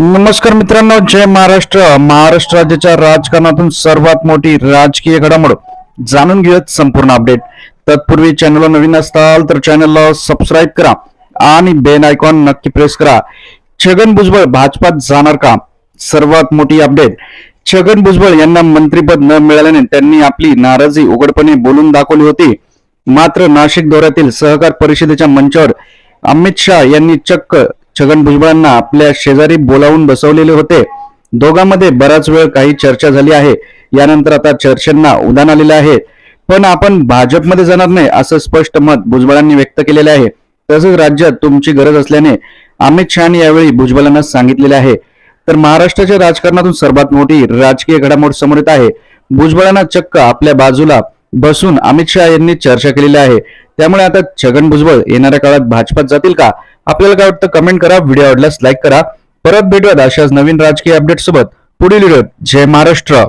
नमस्कार मित्रांनो जय महाराष्ट्र. महाराष्ट्र राज्याच्या राजकारणातून सर्वात मोठी राजकीय घडामोड जाणून घेऊयात संपूर्ण अपडेट तत्पूर्वी चॅनलला नवीन असताल तर चॅनलला सबस्क्राईब करा आणि बेल आयकॉन नक्की प्रेस करा. छगन भुजबळ भाजपात जाणार का? सर्वात मोठी अपडेट छगन भुजबळ यांना मंत्रीपद न मिळाल्याने त्यांनी आपली नाराजी उघडपणे बोलून दाखवली होती. मात्र नाशिक दौऱ्यातील सहकार परिषदेच्या मंचावर अमित शहा यांनी चक्क छगन भुजबळांना आपल्या शेजारी बोलावून बसवलेले होते. दोघांमध्ये बराच वेळ काही चर्चा झाली आहे. यानंतर आता चर्चांना उदान आलेले आहे. पण आपण भाजपमध्ये जाणार नाही असं स्पष्ट मत भुजबळांनी व्यक्त केलेले आहे. तसंच राज्यात तुमची गरज असल्याने अमित शहानी यावेळी भुजबळांना सांगितलेले आहे. तर महाराष्ट्राच्या राजकारणातून सर्वात मोठी राजकीय घडामोड समोर येत आहे. भुजबळांना चक्क आपल्या बाजूला बसून अमित शहा यांनी चर्चा केलेली आहे. त्यामुळे आता छगन भुजबळ येणाऱ्या काळात भाजपात जातील का? आपल्याला काय वाटतं? कमेंट करा व्हिडिओ आवडल्यास लाईक करा. परत भेटूयात अशाच नवीन राजकीय अपडेट सोबत. पुढील व्हिडिओ जय महाराष्ट्र.